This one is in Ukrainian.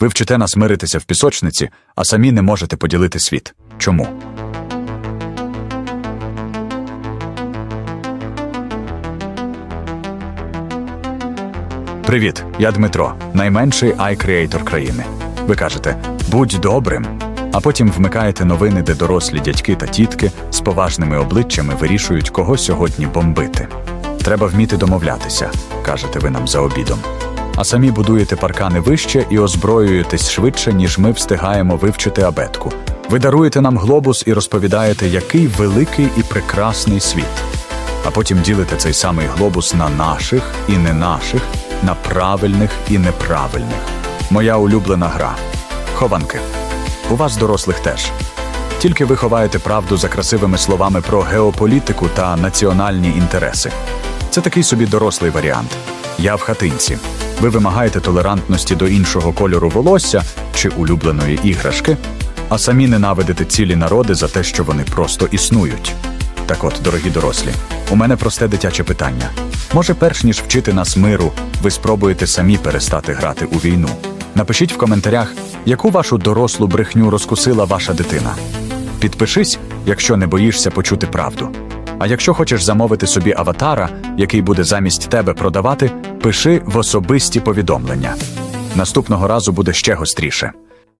Ви вчите нас миритися в пісочниці, а самі не можете поділити світ. Чому? Привіт, я Дмитро, найменший iCreator країни. Ви кажете, будь добрим. А потім вмикаєте новини, де дорослі дядьки та тітки з поважними обличчями вирішують, кого сьогодні бомбити. Треба вміти домовлятися, кажете ви нам за обідом. А самі будуєте паркани вище і озброюєтесь швидше, ніж ми встигаємо вивчити абетку. Ви даруєте нам глобус і розповідаєте, який великий і прекрасний світ. А потім ділите цей самий глобус на наших і не наших, на правильних і неправильних. Моя улюблена гра. Хованки. У вас дорослих теж. Тільки ви ховаєте правду за красивими словами про геополітику та національні інтереси. Це такий собі дорослий варіант. Я в хатинці. Ви вимагаєте толерантності до іншого кольору волосся чи улюбленої іграшки, а самі ненавидите цілі народи за те, що вони просто існують. Так от, дорогі дорослі, у мене просте дитяче питання. Може, перш ніж вчити нас миру, ви спробуєте самі перестати грати у війну? Напишіть в коментарях, яку вашу дорослу брехню розкусила ваша дитина. Підпишись, якщо не боїшся почути правду. А якщо хочеш замовити собі аватара, який буде замість тебе продавати, пиши в особисті повідомлення. Наступного разу буде ще гостріше.